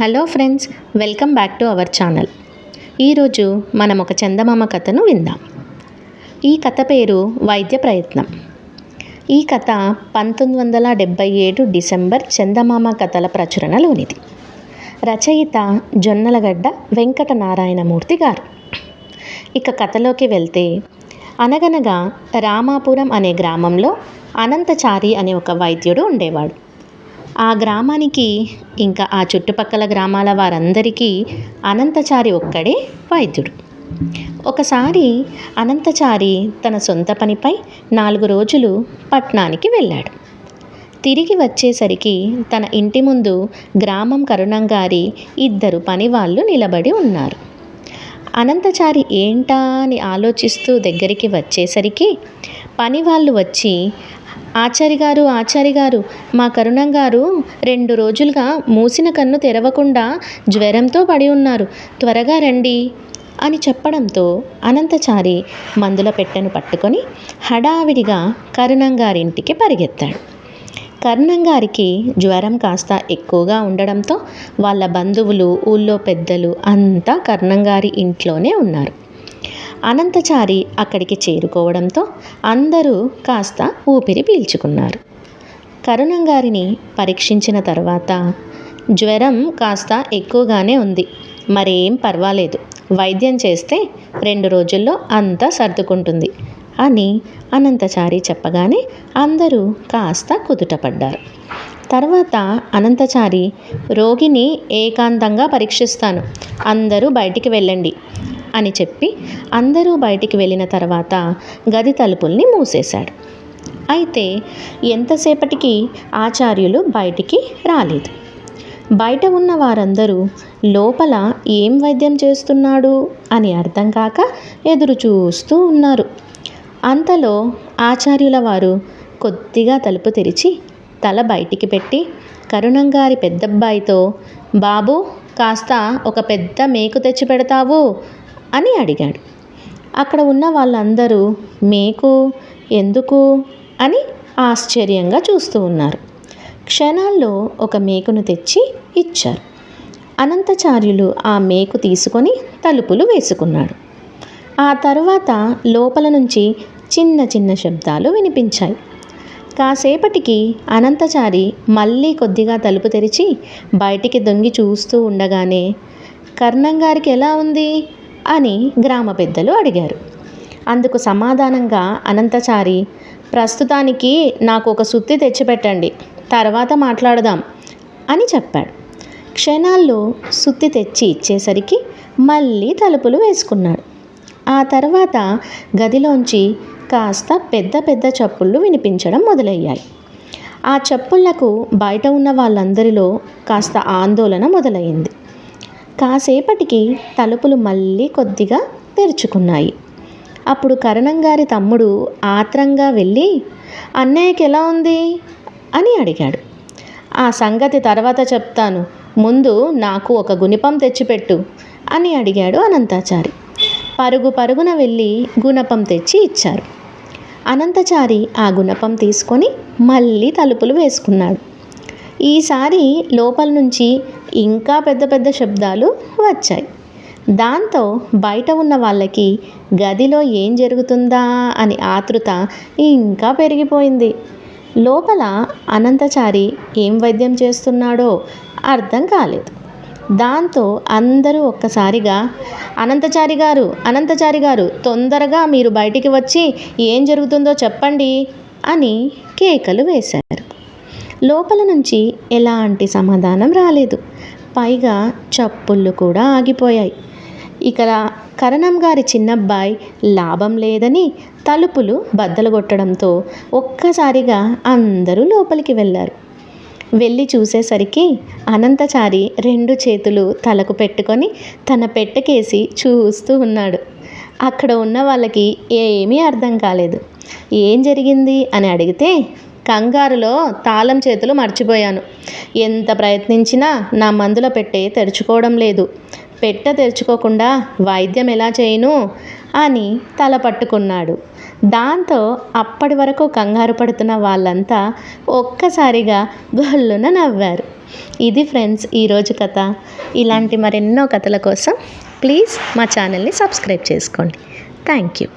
Hello friends welcome back to our channel. ఈరోజు మనం ఒక చందమామ కథను విందాం. ఈ కథ పేరు వైద్య ప్రయత్నం. ఈ కథ పంతొమ్మిది వందల డెబ్భై ఏడు డిసెంబర్ చందమామ కథల ప్రచురణలోనిది. రచయిత జొన్నలగడ్డ వెంకట నారాయణమూర్తి గారు. ఇక కథలోకి వెళ్తే అనగనగా రామాపురం అనే గ్రామంలో అనంతచారి అనే ఒక వైద్యుడు ఉండేవాడు. ఆ గ్రామానికి ఇంకా ఆ చుట్టుపక్కల గ్రామాల వారందరికీ అనంతచారి ఒక్కడే వైద్యుడు. ఒకసారి అనంతచారి తన సొంత పనిపై నాలుగు రోజులు పట్నానికి వెళ్ళాడు. తిరిగి వచ్చేసరికి తన ఇంటి ముందు గ్రామం కరుణంగారి ఇద్దరు పనివాళ్ళు నిలబడి ఉన్నారు. అనంతచారి ఏంటా అని ఆలోచిస్తూ దగ్గరికి వచ్చేసరికి పనివాళ్ళు వచ్చి ఆచారి గారు ఆచారి గారు మా కరుణం గారు రెండు రోజులుగా మూసిన కన్ను తెరవకుండా జ్వరంతో పడి ఉన్నారు. త్వరగా రండి అని చెప్పడంతో అనంతచారి మందుల పెట్టెను పట్టుకొని హడావిడిగా కరుణం గారింటికి పరిగెత్తాడు. కర్ణం గారికి జ్వరం కాస్త ఎక్కువగా ఉండడంతో వాళ్ళ బంధువులు ఊళ్ళో పెద్దలు అంతా కర్ణం గారి ఇంట్లోనే ఉన్నారు. అనంతచారి అక్కడికి చేరుకోవడంతో అందరూ కాస్త ఊపిరి పీల్చుకున్నారు. కరుణం గారిని పరీక్షించిన తర్వాత జ్వరం కాస్త ఎక్కువగానే ఉంది. మరేం పర్వాలేదు. వైద్యం చేస్తే రెండు రోజుల్లో అంతా సర్దుకుంటుంది అని అనంతచారి చెప్పగానే అందరూ కాస్త కుదుటపడ్డారు. తర్వాత అనంతచారి రోగిని ఏకాంతంగా పరీక్షిస్తాను. అందరూ బయటికి వెళ్ళండి. అని చెప్పి అందరూ బయటికి వెళ్ళిన తర్వాత గది తలుపుల్ని మూసేశాడు. అయితే ఎంతసేపటికి ఆచార్యులు బయటికి రాలేదు. బయట ఉన్న వారందరూ లోపల ఏం వైద్యం చేస్తున్నాడు? అని అర్థం కాక ఎదురు చూస్తూ ఉన్నారు. అంతలో ఆచార్యుల వారు కొద్దిగా తలుపు తెరిచి తల బయటికి పెట్టి కరుణంగారి పెద్దబ్బాయితో బాబు కాస్త ఒక పెద్ద మేకు తెచ్చి పెడతావు. అని అడిగాడు. అక్కడ ఉన్న వాళ్ళందరూ మేకు? ఎందుకు? అని ఆశ్చర్యంగా చూస్తూ ఉన్నారు. క్షణాల్లో ఒక మేకును తెచ్చి ఇచ్చారు. అనంతచార్యులు ఆ మేకు తీసుకొని తలుపులు వేసుకున్నాడు. ఆ తర్వాత లోపల నుంచి చిన్న చిన్న శబ్దాలు వినిపించాయి. కాసేపటికి అనంతచారి మళ్ళీ కొద్దిగా తలుపు తెరిచి బయటికి దొంగి చూస్తూ ఉండగానే కర్ణం గారికి ఎలా ఉంది? అని గ్రామ పెద్దలు అడిగారు. అందుకు సమాధానంగా అనంతచారి ప్రస్తుతానికి నాకు ఒక సుత్తి తెచ్చిపెట్టండి తర్వాత మాట్లాడదాం అని చెప్పాడు. క్షణాల్లో సుత్తి తెచ్చి ఇచ్చేసరికి మళ్ళీ తలుపులు వేసుకున్నాడు. ఆ తర్వాత గదిలోంచి కాస్త పెద్ద పెద్ద చప్పుళ్ళు వినిపించడం మొదలయ్యాయి. ఆ చప్పుళ్ళకు బయట ఉన్న వాళ్ళందరిలో కాస్త ఆందోళన మొదలైంది. కాసేపటికి తలుపులు మళ్ళీ కొద్దిగా తెరుచుకున్నాయి. అప్పుడు కరణం గారి తమ్ముడు ఆత్రంగా వెళ్ళి అన్నయ్యకి ఎలా ఉంది? అని అడిగాడు. ఆ సంగతి తర్వాత చెప్తాను. ముందు నాకు ఒక గుణిపం తెచ్చిపెట్టు అని అడిగాడు అనంతాచారి. పరుగు పరుగున వెళ్ళి గుణపం తెచ్చి ఇచ్చారు. అనంతచారి ఆ గుణపం తీసుకొని మళ్ళీ తలుపులు వేసుకున్నాడు. ఈసారి లోపల నుంచి ఇంకా పెద్ద పెద్ద శబ్దాలు వచ్చాయి. దాంతో బయట ఉన్న వాళ్ళకి గదిలో ఏం జరుగుతుందా అని ఆతృత ఇంకా పెరిగిపోయింది. లోపల అనంతచారి ఏం వైద్యం చేస్తున్నాడో అర్థం కాలేదు. దాంతో అందరూ ఒక్కసారిగా అనంతచారి గారు అనంతచారి గారు తొందరగా మీరు బయటికి వచ్చి ఏం జరుగుతుందో చెప్పండి అని కేకలు వేశారు. లోపల నుంచి ఎలాంటి సమాధానం రాలేదు. పైగా చప్పుళ్ళు కూడా ఆగిపోయాయి. ఇక్కడ కరణం గారి చిన్నబ్బాయి లాభం లేదని తలుపులు బద్దలు కొట్టడంతో ఒక్కసారిగా అందరూ లోపలికి వెళ్ళారు. వెళ్ళి చూసేసరికి అనంతచారి రెండు చేతులు తలకు పెట్టుకొని తన పెట్టకేసి చూస్తూ ఉన్నాడు. అక్కడ ఉన్న వాళ్ళకి ఏమీ అర్థం కాలేదు. ఏం జరిగింది అని అడిగితే కంగారులో తాళం చేతులు మర్చిపోయాను. ఎంత ప్రయత్నించినా నా మందుల పెట్టే తెరుచుకోవడం లేదు. పెట్ట తెరుచుకోకుండా వైద్యం ఎలా చేయను? అని తల పట్టుకున్నాడు. దాంతో అప్పటి వరకు కంగారు పడుతున్న వాళ్ళంతా ఒక్కసారిగా గొల్లున నవ్వారు. ఇది ఫ్రెండ్స్ ఈరోజు కథ. ఇలాంటి మరెన్నో కథల కోసం ప్లీజ్ మా ఛానల్ని సబ్స్క్రైబ్ చేసుకోండి. Thank you.